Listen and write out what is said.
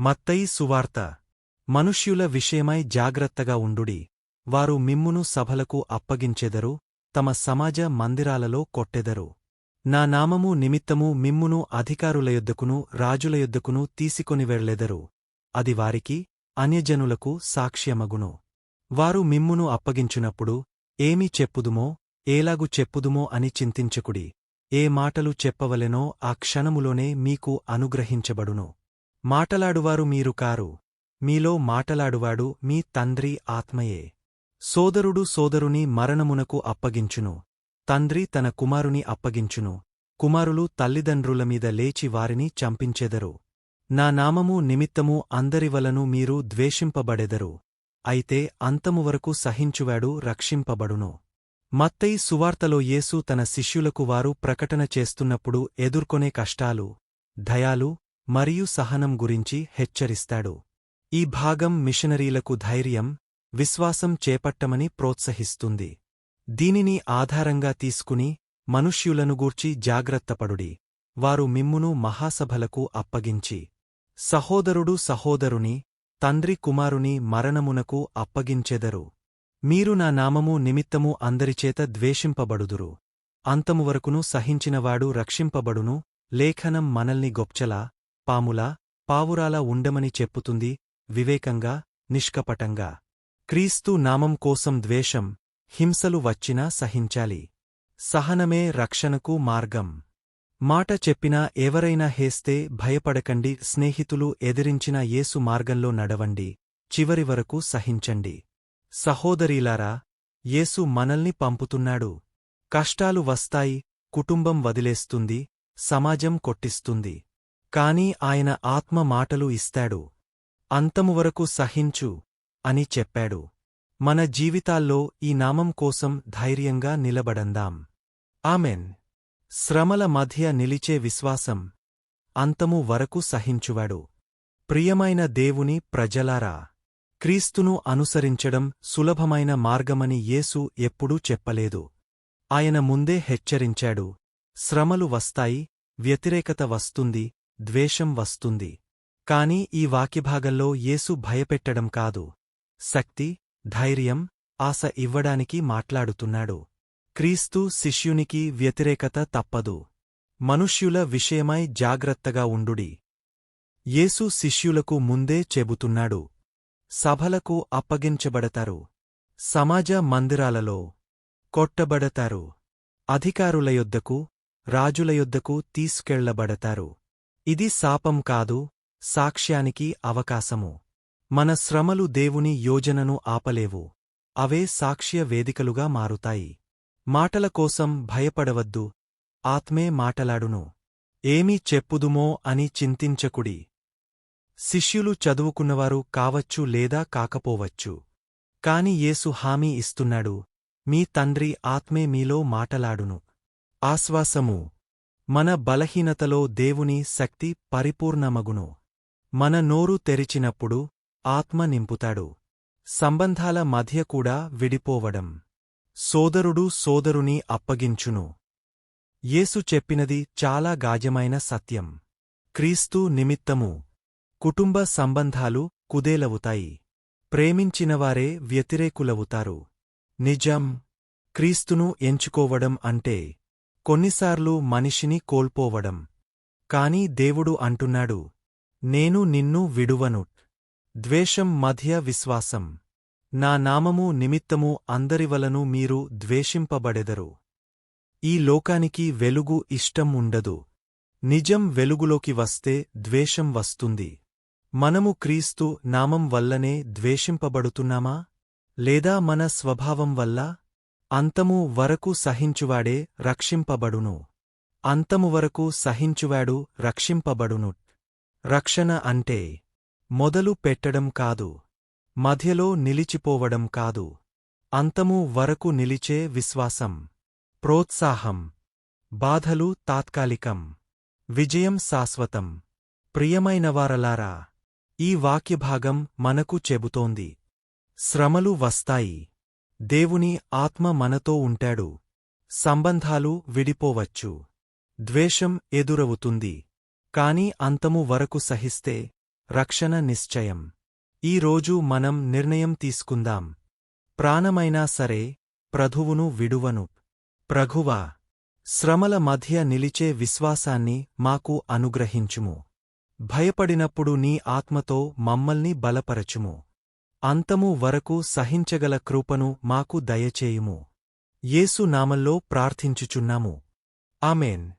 మత్తయి సువార్త. మనుష్యుల విషయమై జాగ్రత్తగా ఉండుడి. వారు మిమ్మును సభలకు అప్పగించెదరు తమ సమాజ మందిరాలలో కొట్టెదరు. నా నామము నిమిత్తము మిమ్మును అధికారుల యొద్దకును రాజుల యొద్దకును తీసుకొని వెళ్ళెదరు అది వారికి అన్యజనులకు సాక్ష్యమగును. వారు మిమ్మును అప్పగించునప్పుడు ఏమి చెప్పుదుమో ఏలాగు చెప్పుదుమో అని చింతించకుడి. ఏ మాటలు చెప్పవలెనో ఆ క్షణములోనే మీకు అనుగ్రహించబడును. మాటలాడువారు మీరు కారు. మీలో మాటలాడువాడు మీ తండ్రి ఆత్మయే. సోదరుడు సోదరుని మరణమునకు అప్పగించును. తండ్రి తన కుమారుని అప్పగించును. కుమారులు తల్లిదండ్రుల మీద లేచి వారిని చంపించెదరు. నా నామము నిమిత్తము అందరివలను మీరు ద్వేషింపబడెదరు. అయితే అంతము వరకు సహించువాడు రక్షింపబడును. మత్తయి సువార్తలో యేసు తన శిష్యులకు వారు ప్రకటన చేస్తున్నప్పుడు ఎదుర్కొనే కష్టాలు దయాలు మరియు సహనం గురించి హెచ్చరిస్తాడు. ఈ భాగం మిషనరీలకు ధైర్యం విశ్వాసం చేపట్టమని ప్రోత్సహిస్తుంది. దీనిని ఆధారంగా తీసుకుని మనుష్యులను గూర్చి జాగ్రత్తపడుడి. వారు మిమ్మును మహాసభలకు అప్పగించి సహోదరుడు సహోదరుని తండ్రి కుమారుని మరణమునకు అప్పగించెదరు. మీరు నా నామము నిమిత్తము అందరిచేత ద్వేషింపబడుదురు. అంతమువరకును సహించినవాడు రక్షింపబడును లేఖనం మనల్ని గొప్చలా పాములా పావురాలా ఉండమని చెప్పుతుంది వివేకంగా నిష్కపటంగా. క్రీస్తు నామం కోసం ద్వేషం హింసలు వచ్చినా సహించాలి. సహనమే రక్షణకు మార్గం. మాట చెప్పినా ఎవరైనా హేస్తే భయపడకండి స్నేహితులు ఎదిరించిన యేసు మార్గంలో నడవండి చివరి వరకు సహించండి. సహోదరీలారా యేసు మనల్ని పంపుతున్నాడు. కష్టాలు వస్తాయి కుటుంబం వదిలేస్తుంది సమాజం కొట్టిస్తుంది. కాని ఆయన ఆత్మ మాటలు ఇస్తాడు. అంతమువరకు సహించు అని చెప్పాడు. మన జీవితాల్లో ఈ నామం కోసం ధైర్యంగా నిలబడందాం. ఆమెన్. శ్రమల మధ్య నిలిచే విశ్వాసం అంతము వరకు సహించువాడు. ప్రియమైన దేవుని ప్రజలారా క్రీస్తును అనుసరించడం సులభమైన మార్గమని యేసు ఎప్పుడూ చెప్పలేదు. ఆయన ముందే హెచ్చరించాడు. శ్రమలు వస్తాయి వ్యతిరేకత వస్తుంది ద్వేషం వస్తుంది. కాని ఈ వాక్యభాగంలో యేసు భయపెట్టడం కాదు. శక్తి ధైర్యం ఆశ ఇవ్వడానికి మాట్లాడుతున్నాడు. క్రీస్తు శిష్యునికి వ్యతిరేకత తప్పదు. మనుష్యుల విషయమై జాగ్రత్తగా ఉండుడి. యేసు శిష్యులకు ముందే చెబుతున్నాడు. సభలకు అప్పగించబడతారు. సమాజ మందిరాలలో కొట్టబడతారు. అధికారుల యొద్దకు రాజుల యొద్దకు తీసుకెళ్ళబడతారు. ఇది శాపం కాదు సాక్ష్యానికి అవకాశము. మన శ్రమలు దేవుని యోజనను ఆపలేవు. అవే సాక్ష్య వేదికలుగా మారుతాయి. మాటల కోసం భయపడవద్దు. ఆత్మే మాటలాడును. ఏమీ చెప్పుదుమో అని చింతించకుడి. శిష్యులు చదువుకున్నవారు కావచ్చు లేదా కాకపోవచ్చు. కాని యేసు హామీ ఇస్తున్నాడు మీ తండ్రి ఆత్మే మీలో మాటలాడును. ఆశ్వాసము. మన బలహీనతలో దేవుని శక్తి పరిపూర్ణమగును. మన నోరు తెరిచినప్పుడు ఆత్మ నింపుతాడు. సంబంధాల మధ్య కూడా విడిపోవడం. సోదరుడు సోదరుని అప్పగించును. యేసు చెప్పినది చాలా గాజమైన సత్యం. క్రీస్తు నిమిత్తము కుటుంబ సంబంధాలు కుదేలవుతాయి. ప్రేమించినవారే వ్యతిరేకులవుతారు. నిజం క్రీస్తును ఎంచుకోవడం అంటే కొన్నిసార్లు మనిషిని కోల్పోవడం. కాని దేవుడు అంటున్నాడు నేను నిన్ను విడువను. ద్వేషం మధ్య విశ్వాసం. నా నామము నిమిత్తము అందరివలను మీరు ద్వేషింపబడెదరు. ఈ లోకానికి వెలుగు ఇష్టం ఉండదు. నిజం వెలుగులోకి వస్తే ద్వేషం వస్తుంది. మనము క్రీస్తు నామం వల్లనే ద్వేషింపబడుతున్నామా? లేదా మన స్వభావం వల్ల? అంతము వరకు సహించువాడే రక్షింపబడును. అంతము వరకు సహించువాడు రక్షింపబడును. రక్షణ అంటే మొదలు పెట్టడం కాదు మధ్యలో నిలిచిపోవడం కాదు. అంతము వరకు నిలిచే విశ్వాసం ప్రోత్సాహం బాధలు తాత్కాలికం విజయం శాశ్వతం. ప్రియమైనవారలారా ఈ వాక్యభాగం మనకు చెబుతోంది. శ్రమలు వస్తాయి. దేవుని ఆత్మ మనతో ఉంటాడు. సంబంధాలు విడిపోవచ్చు. ద్వేషం ఎదురవుతుంది. కాని అంతము వరకు సహిస్తే రక్షణ నిశ్చయం. ఈ మనం నిర్ణయం తీసుకుందాం. ప్రాణమైనా సరే ప్రభువును విడువను. ప్రభువా శ్రమల మధ్య నిలిచే విశ్వాసాన్ని మాకు అనుగ్రహించుము. భయపడినప్పుడు నీ ఆత్మతో మమ్మల్ని బలపరచుము. అంతము వరకు సహించగల కృపను మాకు దయచేయుము. యేసు నామంలో ప్రార్థించుచున్నాము. ఆమెన్.